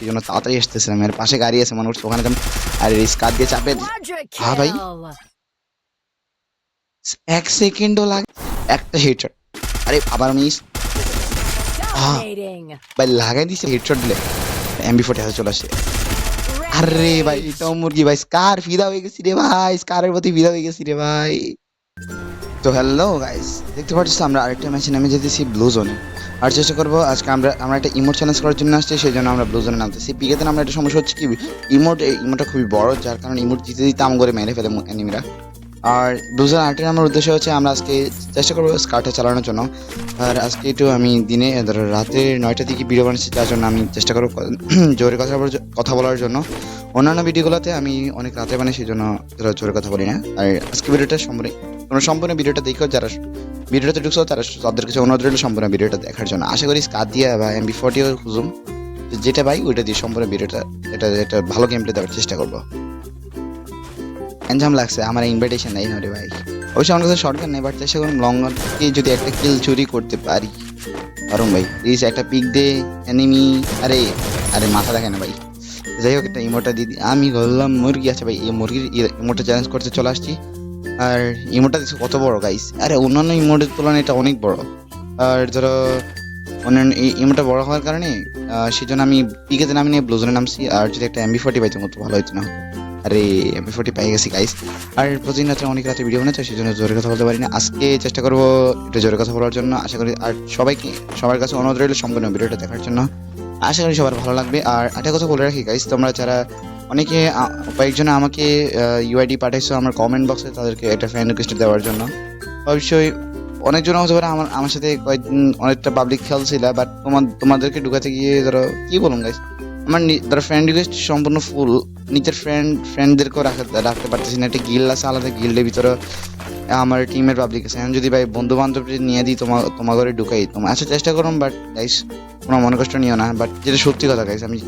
সেই জন্য তাড়াতাড়ি আসতেছিলাম। এর পাশে গাড়ি আছে মনে করছে ওখানে আর স্কার দিয়ে চাপে bhai. kill. এক সেকেন্ডও লাগে একটা হেডশট আরে আবার মিস ভাই লাগাই দিছে হেডশট দিলে। এমবি ফোর্টি হাতে চলে আসে। আরে ভাই এটাও মুরগি ভাই স্কার ফিদা হয়ে গেছি রে ভাই স্কারের প্রতি ফিদা হয়ে গেছি রে ভাই। তো হ্যালো গাইস দেখতে পাচ্ছিস আমরা আরেকটা ম্যাচে নেমে যেতেছি ব্লু জোনে আর চেষ্টা করব আজকে আমরা আমরা একটা ইমোট চ্যালেঞ্জ করার জন্য আসছি, সেই জন্য আমরা ব্লু জোনে নামতেছি। পিকেতে আমরা একটা সমস্যা হচ্ছে কি ইমোট এই ইমোটটা খুবই বড়, যার কারণে ইমোট দিতে দিতে আম করে মেরে ফেলে এনিমিরা আর ব্লু জোন আর্টের আমার উদ্দেশ্য হচ্ছে আমরা আজকে চেষ্টা করব স্কার্টটা চালানোর জন্য। আর আজকে একটু আমি দিনে, ধরো রাতে নয়টা দিকে ভিডিও বানাচ্ছি তার জন্য আমি চেষ্টা করব জোরে কথা বলার কথা বলার জন্য। অন্যান্য ভিডিওগুলোতে আমি অনেক রাতে বানাই, সেই জন্য ধরো জোরে কথা বলি না। আর আজকে ভিডিওটা সম্পূর্ণ তোমরা সম্পূর্ণ ভিডিওটা দেখো, যারা ভিডিওতে ঢুকছো, তারা তাদের কাছে অনুরোধ রইল সম্পূর্ণ ভিডিওটা দেখার জন্য। আশা করি স্কার দিয়ে বা এমবি ফোর্টিও খুঁজুম। যেটা পাই, ওইটা দিয়ে সম্পূর্ণ ভিডিওটা, এটা এটা ভালো গেম প্লে দেওয়ার চেষ্টা করব। এনজাম লাগছে, আমার ইনভাইটেশন নেই রে ভাই। অবশ্যই আমার কাছে শর্টগান নেই বাট চেষ্টা করুন লং কি যদি একটা কিল চুরি করতে পারি। পারুন ভাই প্লিজ একটা পিক দে এনিমি আরে আরে মাথা দেখে না ভাই। যাই হোক, একটা ইমোটা দিদি আমি বললাম, মুরগি আছে ভাই, এই মুরগির ইমোটা চ্যালেঞ্জ করতে চলে আসছি। আর ইমোটা দেখছ কত বড় গাইস আরে, অন্যান্য ইমোটের তুলনায় এটা অনেক বড়। আর ধরো, অন্যান্য ইমোটা বড় হওয়ার কারণে সেই জন্য আমি পিকেতে নামি নিয়ে ব্লুজনে নামছি, আর যদি একটা এমবি ফোর্টি পাইতাম তো ভালো হতো না। আরে এমবি ফোর্টি পাই গেছি গাইস আর প্রতিদিন রাত্রে অনেক রাতে ভিডিও বানাচ্ছে সেই জন্য জোরে কথা বলতে পারি না আজকে চেষ্টা করব একটু জোরে কথা বলার জন্য। আশা করি আর সবাইকে, সবার কাছে অনুরোধ রইল সম্পূর্ণ ভিডিওটা দেখার জন্য। আশা করি সবার ভালো লাগবে। আর একটা কথা বলে রাখি গাইস তোমরা যারা অনেকে কয়েকজন আমাকে ইউআইডি পাঠাইছো, আমার কমেন্ট বক্সে তাদেরকে একটা ফ্রেন্ড রিকোয়েস্ট দেওয়ার জন্য। অবশ্যই অনেকজন হতে পারে আমার আমার সাথে কয়েকদিন অনেকটা পাবলিক খেলছিল বাট তোমার তোমাদেরকে ঢুকাতে গিয়ে ধরো, কী বলুন গাইস আমার ধরো ফ্রেন্ড রিকোয়েস্ট সম্পূর্ণ ফুল নিজের ফ্রেন্ড ফ্রেন্ডদেরকেও রাখতে রাখতে পারতেছি না। একটা গিল্ড আছে, আলাদা গিল্ডের ভিতরে আমার টিমের পাবলিক আছে। এখন যদি ভাই বন্ধু বান্ধব নিয়ে দিই তোমার তোমার ঘরে ঢুকাই তোমার আচ্ছা চেষ্টা করুন বাট গাইস কোনো মনে কষ্ট নিও না। বাট যেটা সত্যি কথা গাইস আমি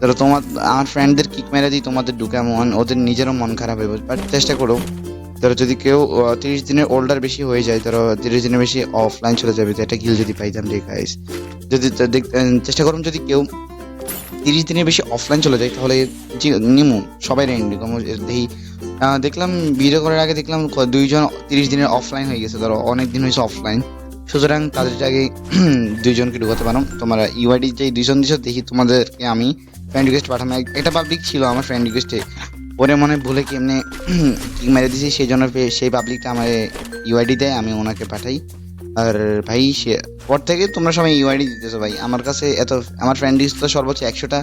ধরো তোমার আমার ফ্রেন্ডদের কিক মেরে দিই, তোমাদের ঢুকে মন ওদের নিজেরও মন খারাপ হয়ে বাট চেষ্টা করো ধরো যদি কেউ তিরিশ দিনের ওল্ডার বেশি হয়ে যায়, ধরো তিরিশ দিনের বেশি অফলাইন চলে যাবে, তো একটা গিল যদি পাইতাম রে গাইস যদি চেষ্টা করুন যদি কেউ তিরিশ দিনের বেশি অফলাইন চলে যায়, তাহলে জি- নিমু, সবাই রেন্ড দেখি দেখলাম ভিডিও করার আগে দেখলাম দুইজন তিরিশ দিনের অফলাইন হয়ে গেছে, ধরো অনেক দিন হয়েছে অফলাইন সুতরাং তাদের আগে দুইজনকে ঢুকাতে পারো। তোমরা ইউআইডি যে দুইজন দিছো, দেখি তোমাদেরকে আমি ফ্রেন্ড রিকোয়েস্ট পাঠাম। এক- একটা পাবলিক ছিল আমার ফ্রেন্ড রিকোয়েস্টে ওরে মনে ভুলে কেমনে কিক মেরে দিয়েছি সেই জন্য সেই পাবলিকটা আমার ইউআইডি দেয়, আমি ওনাকে পাঠাই। আর ভাই, সে পর থেকে তোমরা সবাই ইউআইডি দিতেছো ভাই। আমার কাছে এত, আমার ফ্রেন্ড লিস্ট তো সর্বোচ্চ একশোটা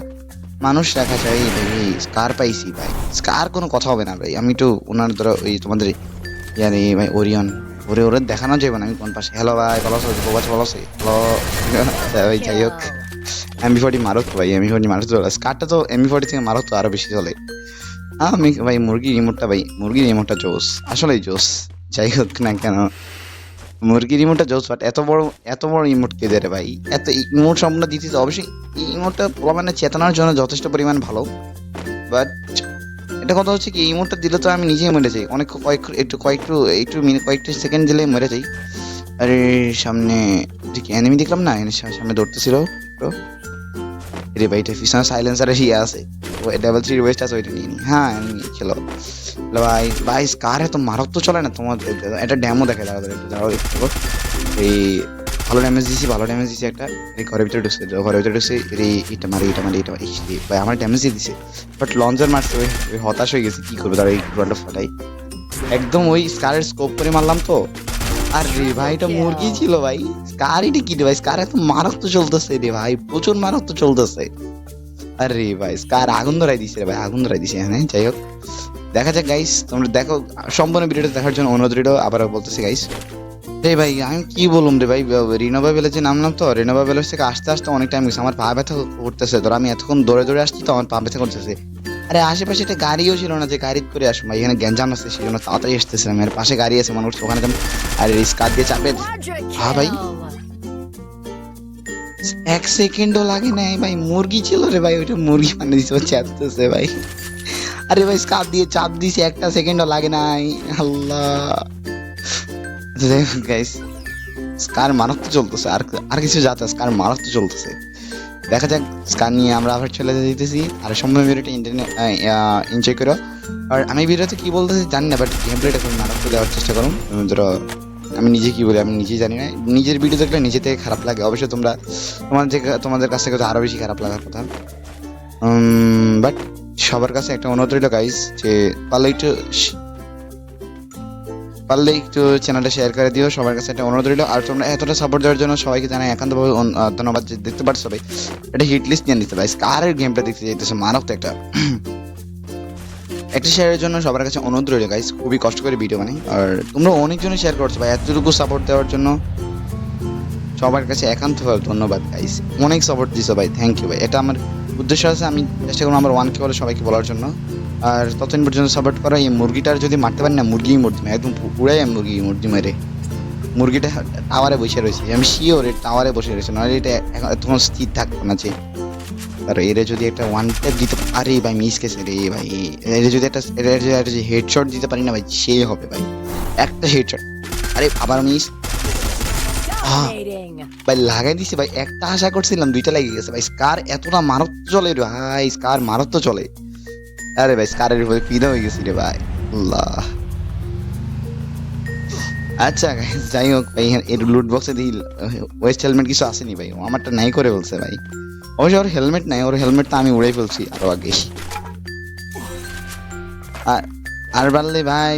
মানুষ রাখা চাই ভাই স্কার পাইছি ভাই। স্কার কোনো কথা হবে না ভাই। আমি তো ওনার ধরো ওই তোমাদের ইয়ারে ভাই ওরিয়ন ওরে ওরে দেখানো যাবে না, আমি কোন পাশে। হ্যালো ভাই, ভালো আছো? বউ আছে ভালো আছে। হ্যালো ভাই, যাই হোক। এমবি ফোর্টি মারো তো ভাই এমবি ফোর্টি মারো তো স্কারটা তো এমবি ফোর্টি থেকে মারো তো আরও বেশি চলে। আমি ভাই মুরগির রিমোটটা ভাই, মুরগির রিমোটটা জোস। আসলেই জোস। যাই হোক না কেন। মুরগির ইমোটটা জোস বাট এত বড় এত বড় ইমোট কে দেয় ভাই? এত ইমোট সম্পূর্ণ দিতে অবশ্যই, এই ইমোটটা প্রমাণে চেতনার জন্য যথেষ্ট পরিমাণ ভালো। বাট এটা কথা হচ্ছে কি ইমোটটা দিলে তো আমি নিজেই মরে যাই। অনেক কয়েক, একটু, কয়েকটু, একটু মিনিট কয়েকটি সেকেন্ড দিলে মরে যাই। আরে, সামনে এনিমি দেখলাম না? এনে সামনে দৌড়তেছিল। তো রে ভাই এটা পিছনে সাইলেন্সারে ইয়ে আছে। ডাবল থ্রি ওয়েস্ট আছে ওইটা নিয়ে হ্যাঁ খেলো। ভাই ভাই, কার এত তো চলে না? তোমার, একটা ড্যামও দেখে দাঁড়া একটু দাঁড়াও একটু। এই ভালো ড্যামেজ দিছি, ভালো ড্যামেজ দিছি একটা। এই ঘরের ভিতরে ঢুকছে ঘরের ভিতরে ঢুকছে রে এটা মারি এটা মারি এটা মারি। ভাই, আমার ড্যামেজ দিয়ে দিছে। বাট লঞ্চার মারছে, ওই হতাশ হয়ে গেছি, কি করব? তার এই ঘরটা ফাটাই। একদম ওই স্কারের স্কোপ করে মারলাম তো। আর ভাই, এটা মুরগি ছিল ভাই। স্কার এটা কি রে ভাই? স্কার এত মারক তো চলতেছে রে ভাই? প্রচুর মারক তো চলতেছে। আরে ভাই স্কার আগুন ধরাই দিছে রে ভাই, আগুন ধরাই দিছে হ্যাঁ? যাই হোক। দেখা যাক গাইস তোমরা দেখো, সম্পূর্ণ ভিডিওটা দেখার জন্য অনুরোধ রইল আবার বলতেছি গাইস রে ভাই, আমি কি বলুম রে ভাই? রিনোভা ভিলেজে নামলাম তো, রিনোভা ভিলেজ থেকে আসতে আসতে অনেক টাইম গেছে, আমার পা ব্যথা করতেছে। ধর আমি এতক্ষণ দৌড়ে দৌড়ে আসছি, তো আমার পা ব্যথা করতেছে। আরে, আশেপাশে একটা গাড়িও ছিল না যে গাড়ি করে আসব ভাই এখানে গ্যাঞ্জাম আছে, সেই জন্য তাড়াতাড়ি আসতেছিলাম এর পাশে গাড়ি আছে, মনে করছে ওখানে আর স্কার দিয়ে চাপে bhai. kill. এক সেকেন্ডও লাগে নাই ভাই, মুরগি ছিল রে ভাই, ওইটা মুরগি মানে ও চাপতেছে ভাই। আরে ভাই স্কার দিয়ে চাপ দিছে, একটা সেকেন্ডও লাগে নাই। আল্লাহ। গাইস স্কার তো চলতেছে আর আর কিছু যাতে স্কার তো চলতেছে দেখা যাক স্কার নিয়ে আমরা আবার চলে যেতেছি। আর সম্ভব ভিডিওটা ইন্টারনেট এনজয় করো। আর আমি ভিডিওতে কি বলতেছি জানি না বাট গেম প্লেটা খুব নাটক দেওয়ার চেষ্টা করুন। ধরো, আমি নিজে কি বলি, আমি নিজেই জানি না। নিজের ভিডিও দেখলে নিজে থেকে খারাপ লাগে। অবশ্যই তোমরা তোমাদের তোমাদের কাছ থেকে তো আরও বেশি খারাপ লাগার কথা। বাট সবার কাছে একটা অনুরোধ রইল গাইস যে, পারলে একটু পারলে একটু চ্যানেলটা শেয়ার করে দিও, সবার কাছে একটা অনুরোধ রইল। আর তোমরা এতটা সাপোর্ট দেওয়ার জন্য সবাইকে জানাই একান্তভাবে ধন্যবাদ। দেখতে পারছ ভাই এটা হিট লিস্ট নিয়ে নিতে ভাই কারের গেমটা দেখতে যাইতেছে মানব তো একটা। একটা শেয়ারের জন্য সবার কাছে অনুরোধ রইল গাইস খুবই কষ্ট করে ভিডিও বানাই। আর তোমরা অনেকজনই শেয়ার করছ ভাই, এতটুকু সাপোর্ট দেওয়ার জন্য সবার কাছে একান্তভাবে ধন্যবাদ গাইস অনেক সাপোর্ট দিছো ভাই থ্যাংক ইউ ভাই। এটা আমার উদ্দেশ্য আছে, আমি চেষ্টা করব আমার ওয়ান কে বলে, সবাইকে বলার জন্য। আর ততদিন পর্যন্ত সাপোর্ট করা এই মুরগিটার যদি মারতে পারি না, মুরগি মূর্তি একদম পু- পুরাই মুরগি মুরগি মেরে। মুরগিটা টাওয়ারে বসে রয়েছে। আমি শিওর টাওয়ারে বসে রয়েছে। নাহলে এটা তখন স্থির থাকতো না যে, আর এরা যদি একটা ওয়ান ট্যাপ দিতে আরে ভাই মিস গেছে রে ভাই, এরা যদি একটা, এরা যদি একটা হেডশট দিতে পারি না ভাই, সে হবে ভাই। একটা হেডশট আরে আবার মিস Dominating. ভাই লাগাই দিছে ভাই, একটা আশা করছিলাম, দুইটা লাগিয়ে গেছে। ভাই স্কার এতটা মারত চলে ভাই স্কার মারত চলে। আরে ভাই স্কারের উপরে ফিদা হয়ে গেছি রে ভাই আচ্ছা যাই হোক ভাই এর লুট বক্সে দিই ওয়েস্ট হেলমেট কিছু আসেনি ভাই। আমারটা নাই করে বলছে ভাই। অবশ্য ওর হেলমেট নাই, ওর হেলমেটটা আমি উড়াই ফেলছি আরও আগে। আর আর বাড়লে ভাই,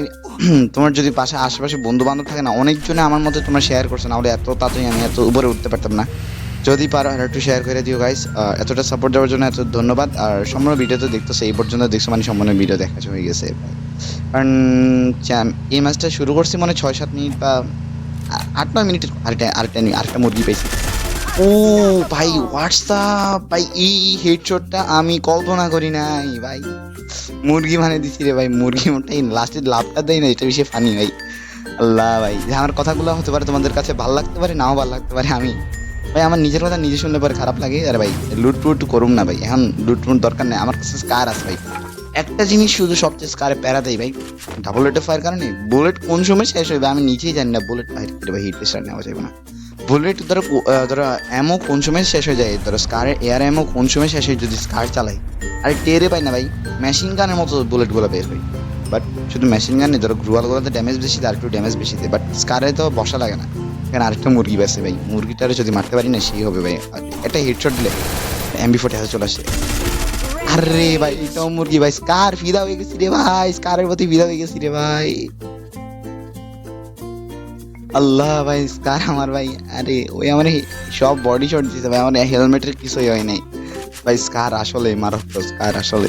তোমার যদি পাশে আশেপাশে বন্ধু বান্ধব থাকে না, অনেকজনে আমার মতো তোমার শেয়ার করছে, না হলে এত তাড়াতাড়ি আমি এত উপরে উঠতে পারতাম না। যদি পারো আর একটু শেয়ার করে দিও গাইস এতটা সাপোর্ট দেওয়ার জন্য এত ধন্যবাদ। আর সম্পূর্ণ ভিডিও তো দেখতেছো, এই পর্যন্ত দেখছ মানে সম্পূর্ণ ভিডিও দেখা হয়ে গেছে। কারণ এই ম্যাচটা শুরু করছি মানে ছয়, সাত মিনিট বা আট, নয় মিনিটের আরেকটা আরেকটা আরেকটা মুরগি পেয়েছি ও ভাই হোয়াটসঅ্যাপ ভাই, এই হেডশটটা আমি কল্পনা করি নাই, ভাই। মুরগি মানে দিছি রে ভাই, মুরগি মোটাই লাস্টের লাভটা দেয় না এটা বেশি ফানি ভাই। আল্লাহ ভাই আমার কথাগুলো হতে পারে তোমাদের কাছে ভালো লাগতে পারে, নাও ভালো লাগতে পারে, আমি ভাই, আমার নিজের কথা নিজে শুনলে পরে খারাপ লাগে। আরে ভাই, লুট টুট করুম না ভাই, এখন লুট টুট দরকার নেই। আমার কাছে স্কার আছে ভাই। একটা জিনিস শুধু সবচেয়ে স্কারে প্যারা দেয় ভাই ডাবল রেটে ফায়ার কারণে বুলেট কোন সময় শেষ হবে আমি নিজেই জানি না বুলেট ফায়ার করে ভাই হিট স্টার নেওয়া যাবে না। বুলেট ধরো ধরো অ্যামো কোন সময় শেষ হয়ে যায়? ধরো স্কারের এয়ার অ্যামো কোন সময় শেষ হয় যদি স্কার চালাই? আরে টেরে পাই না ভাই মেশিন গানের মতো বুলেটগুলো বের হয়। বাট শুধু মেশিন গানে ধরো গ্রুয়ালগুলোতে ড্যামেজ বেশি দেয় আর একটু ড্যামেজ বেশি দেয়। বাট স্কারে তো বসা লাগে না। এখানে আরেকটা মুরগি বাসে ভাই। মুরগিটারে যদি মারতে পারি না সেই হবে ভাই। একটা হেডশট দিলে এমবি ফোর্টি হাতে চলে আসে। আরে ভাই, এটাও মুরগি ভাই। স্কার ফিদা হয়ে গেছি রে ভাই। স্কারের প্রতি ফিদা হয়ে গেছি রে ভাই। আল্লাহ ভাই, স্কার আমার ভাই। আরে, ওই আমার সব বডি শট দিতে ভাই। আমার হেলমেটের কিছুই হয় নাই। ভাই, স্কার আসলে মারাত্মক। স্কার আসলে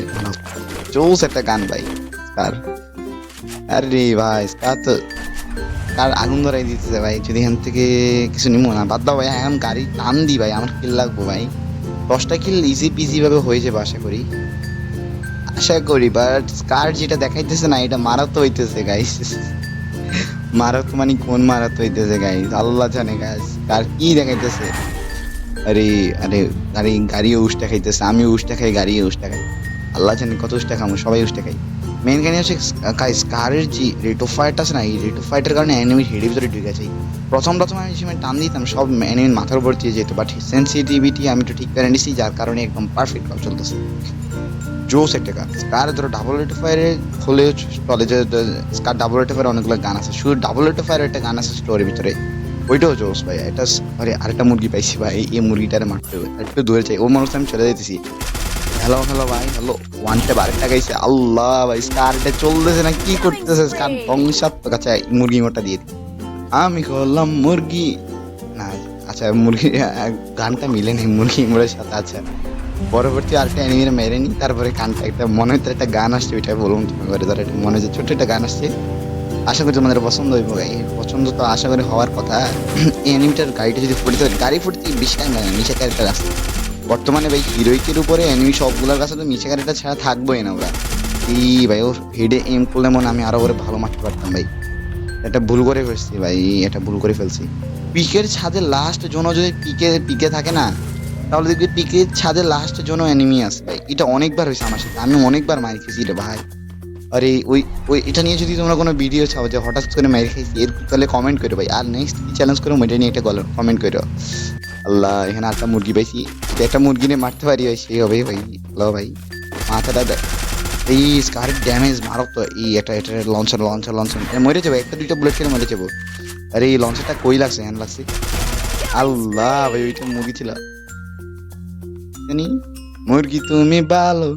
জোস একটা গান ভাই, স্কার। আরে ভাই, স্কার তো কার আগুন ধরাই দিতেছে ভাই, যদি এখান থেকে কিছু নিমো না। বাদ দাও ভাই এখন গাড়ি টান দি ভাই, আমার কিল লাগবো ভাই। দশটা কিল ইজি পিজি ভাবে হয়ে যাবে, আশা করি। আশা করি বাট কার যেটা দেখাইতেছে না, এটা মারাত্মক হইতেছে গাইস মারাত মানে কোন মারাত হইতেছে গাইস আল্লাহ জানে গাইস কার কি দেখাইতেছে? আরে আরে আরে গাড়িও উষ্টা খাইতেছে আমি উষ্টা খাই গাড়িও উষ্টা খাই। আল্লাহ জানে কত উষ্টা খামো, সবাই উষ্টা খাই মেন কাহিনী হচ্ছে গাইস কারের যে রেট অফ ফায়ারটা আছে না, এই রেট অফ ফায়ারটার কারণে এনিমি হেডের ভিতরে ঢুকে গেছে। প্রথম প্রথম আমি সময় টান দিতাম, সব এনিমির মাথার উপর দিয়ে যেত বাট সেন্সিটিভিটি আমি একটু ঠিক করে নিছি, যার কারণে একদম পারফেক্ট কাজ চলতেছে। জোস একটা গান। স্কার ধরো ডাবল রেট ফায়ারে হলেও চলে যে স্কার ডাবল রেট ফায়ার অনেকগুলো গান আছে, শুধু ডাবল রেট ফায়ারের একটা গান আছে স্টোরির ভিতরে। ওইটাও জোস ভাই, এটা আরে আরেকটা মুরগি পাইছি ভাই, এই মুরগিটারে মারতে হবে। একটু দূরে চাই ও মানুষ আমি চলে যেতেছি হ্যালো হ্যালো ভাই হ্যালো ওয়ান ট্যাপ আরেকটা গাইছে। আল্লাহ ভাই স্কারটা চলতেছে না কি করতেছে? স্কার ধ্বংসাত্মক। আচ্ছা মুরগি মোটা দিয়ে দিই। আমি করলাম মুরগি। না আচ্ছা মুরগি গানটা মিলে নেই মুরগি মোড়ের সাথে আচ্ছা পরবর্তী আরেকটা অ্যানিমের মেরে নি। তারপরে গানটা একটা মনে হচ্ছে একটা গান আসছে ওইটা বলুন তুমি করে ধরো একটা মনে হচ্ছে ছোট্ট একটা গান আসছে। আশা করি তোমাদের পছন্দ হইব গাই পছন্দ তো আশা করি হওয়ার কথা। অ্যানিমিটার গাড়িটা যদি ফুটতে গাড়ি ফুটতে বেশি টাইম লাগে না নিচে ক্যারেক্টার আসছে বর্তমানে ভাই হিরোইকের উপরে অ্যানিমি সবগুলোর কাছে তো নিচে ক্যারেক্টার ছাড়া থাকবোই না ওরা। এই ভাই, ওর হেডে এম করলে মনে আমি আরও করে ভালো মারতে পারতাম ভাই। এটা ভুল করে ফেলছি ভাই, এটা ভুল করে ফেলছি। পিকের ছাদে লাস্ট জোনও যদি পিকে পিকে থাকে না, তাহলে দেখবি পিকের ছাদে লাস্ট জোনও এনিমি আছে ভাই। এটা অনেকবার হয়েছে আমার সাথে, আমি অনেকবার মার খেয়েছি রে ভাই। আরে, ওই ওই, এটা নিয়ে যদি তোমরা কোনো ভিডিও চাও যে হঠাৎ করে মার খাইছি এর তাহলে কমেন্ট করো ভাই। আর নেক্সট চ্যালেঞ্জ করো ওইটা নিয়ে একটা কমেন্ট করো। আল্লাহ, এখানে আটটা মুরগি পাইছি। একটা মুরগি নিয়ে মারতে পারি, ভাই, সেই হবে ভাই। হ্যালো ভাই, মাথাটা দেখ এই স্কারের ড্যামেজ মারক তো এই এটা এটা লঞ্চার লঞ্চার লঞ্চার মরে যাবে, একটা, দুইটা বুলেট খেলে মরে যাব। আরে, এই লঞ্চারটা কই লাগছে হ্যান্ড লাগছে? আল্লাহ ভাই, ওইটা মুরগি ছিল। জানি, মুরগি তুমি ভালো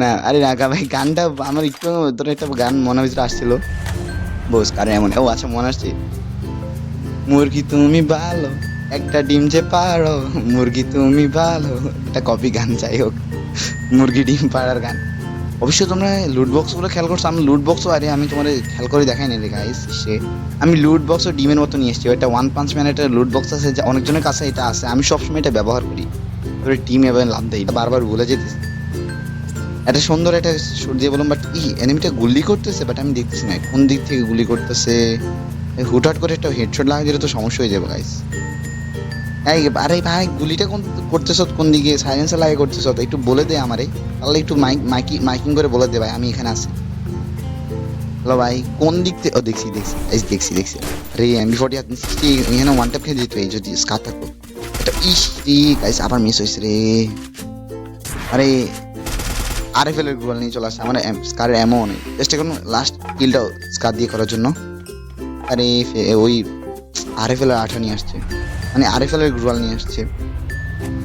না, আরে না ভাই, গানটা আমার একটু ধরে একটা গান মনে ভিতরে আসছিল। বস, কারণ এমন ও আচ্ছা মনে আসছে। মুরগি তুমি ভালো, একটা ডিম যে পারো, মুরগি তুমি ভালো। একটা কপি গান, যাই হোক, মুরগি ডিম পাড়ার গান। অবশ্য তোমরা লুট বক্সগুলো খেয়াল করছ, আমি লুট বক্সও আরে আমি তোমার খেয়াল করে দেখাই না রে গাইস সে আমি লুট বক্স ও ডিমের মতো নিয়ে এসেছি এটা ওয়ান পাঁচ মিনিটের লুট বক্স আছে, যে অনেকজনের কাছে এটা আছে, আমি সবসময় এটা ব্যবহার করি। তবে টিম এবং লাভ দেয় এটা বারবার ভুলে যেতেছি। একটা সুন্দর একটা দিয়ে বললাম বাট ই এনিমিটা গুলি করতেছে বাট আমি দেখতেছি না, কোন দিক থেকে গুলি করতেছে? হুটহাট করে একটা হেডশট লাগা দিলে তো সমস্যা হয়ে যাবে গাইস এই, আরে ভাই, গুলিটা কোন করতেছ? কোন দিকে সাইলেন্সার লাগে করতেছ? একটু বলে দে আমারে। তাহলে একটু মাইক মাইকি মাইকিং করে বলে দে ভাই, আমি এখানে আছি। হ্যালো ভাই, কোন দিক থেকে ও, দেখছি দেখছি, এই দেখছি দেখছি। আরে এমবি ফোর্টি সিক্সটি এখানে ওয়ান ট্যাপ খেয়ে দিত এই যদি স্কার থাকতো এটা ইস গাইস আবার মিস হয়েছে রে। আরে আরএফএল এর গুগল নিয়ে চলে আসছে, আমার স্কারের এমন চেষ্টা করুন লাস্ট কিলটা স্কার দিয়ে করার জন্য। আরে ফে- ওই আরএফএল এর আঠা নিয়ে আসছে। মানে আরএফএল এর গ্রুয়াল নিয়ে আসছে।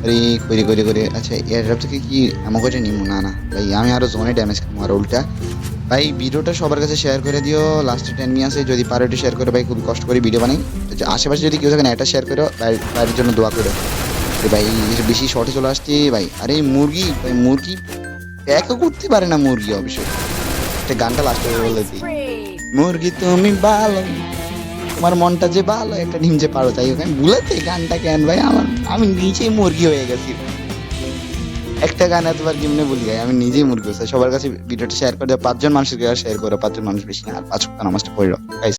আরে করে করে করে আচ্ছা এর থেকে কি করে নিব? না না। ভাই আমি আরও জোনে ড্যামেজ খাব আর উল্টা। ভাই ভিডিওটা সবার কাছে শেয়ার করে দিও। লাস্টে টেন মি আছে যদি পারো একটু শেয়ার করে। ভাই খুবই কষ্ট করে ভিডিও বানাই। আশেপাশে যদি কেউ থাকেন এটা শেয়ার করো। বাইরে- বাইরের জন্য দোয়া করো। ভাই বেশি শর্টে চলে আসছে ভাই। আরে মুরগি ভাই মুরগি একা করতে পারে না মুরগি অবশ্যই একটা গানটা লাস্টে বলে দিই। মুরগি তুমি ভালো তোমার মনটা যে ভালো, একটা ডিম যে পারো, তাই ওখানে ভুলেছি গানটা কেন ভাই? আমার আমি নিজেই মুরগি হয়ে গেছি। একটা গান এতবার কেমনে বলি ভাই আমি নিজেই মুরগি হয়েছে। সবার কাছে ভিডিওটা শেয়ার করে দেবো পাঁচজন মানুষের শেয়ার করো, পাঁচজন মানুষ বেশি না, আর পাঁচ নামাজটা